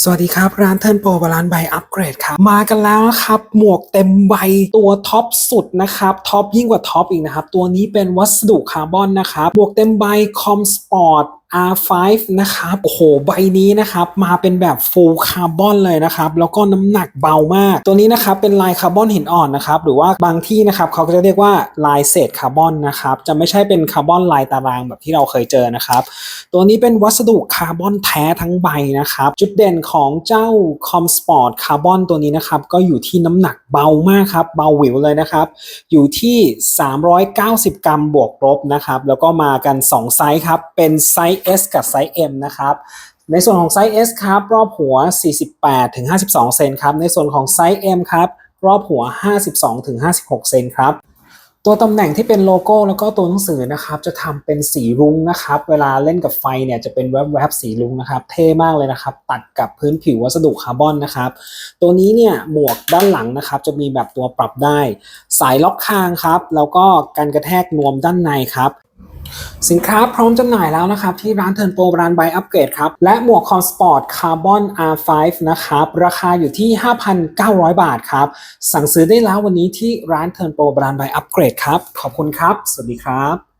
สวัสดีครับ ร้านเทิร์นโปรบาลานใบอัปเกรดครับ มากันแล้วนะครับ หมวกเต็มใบตัวท็อปสุดนะครับท็อปยิ่งกว่าท็อปอีกนะครับ ตัวนี้เป็นวัสดุคาร์บอนนะครับหมวกเต็มใบคอมสปอร์ต R5 นะครับโอ้โหใบนี้นะครับมาเป็นแบบ full คาร์บอนเลยนะครับแล้วก็น้ำหนักเบามาก ตัวนี้นะครับเป็นลายคาร์บอนหินอ่อนนะครับหรือว่าบางที่นะครับเขาก็จะเรียกว่าลายเศษคาร์บอนนะครับจะไม่ใช่เป็นคาร์บอนลายตารางแบบที่เราเคยเจอนะครับตัวนี้เป็นวัสดุคาร์บอนแท้ทั้งใบนะครับจุดเด่นของเจ้า Com Sport Carbon ตัวนี้นะครับก็อยู่ที่น้ำหนักเบามากครับเบาหวิวเลยนะครับอยู่ที่ 390 กรัมบวกลบนะครับแล้วก็มากัน 2 ไซส์ครับเป็นไซส์ S กับไซส์ M นะครับในส่วนของไซส์ S ครับรอบหัว 48ถึง52 เซนครับในส่วนของไซส์ M ครับรอบหัว 52ถึง56 เซนครับตัวตำแหน่งที่เป็นโลโก้แล้วก็ตัวหนังสือนะครับจะทำเป็นสีรุ้งนะครับ เวลาเล่นกับไฟเนี่ยจะเป็นแวบๆสีรุ้งนะครับเท่มากเลยนะครับ ตัดกับพื้นผิววัสดุคาร์บอนนะครับ ตัวนี้เนี่ยหมวกด้านหลังนะครับ จะมีแบบตัวปรับได้ สายล็อกคางครับ แล้วก็การกระแทกนวมด้านในครับ สินค้าพร้อมจำหน่ายแล้วนะครับ ที่ร้านเทิร์นโปรร้านไบอัปเกรดครับ และหมวกคอมสปอร์ตคาร์บอน R5 นะครับ ราคาอยู่ที่ 5,900 บาทครับ สั่งซื้อได้แล้ววันนี้ที่ร้านเทิร์นโปรร้านไบอัปเกรดครับ ขอบคุณครับ สวัสดีครับ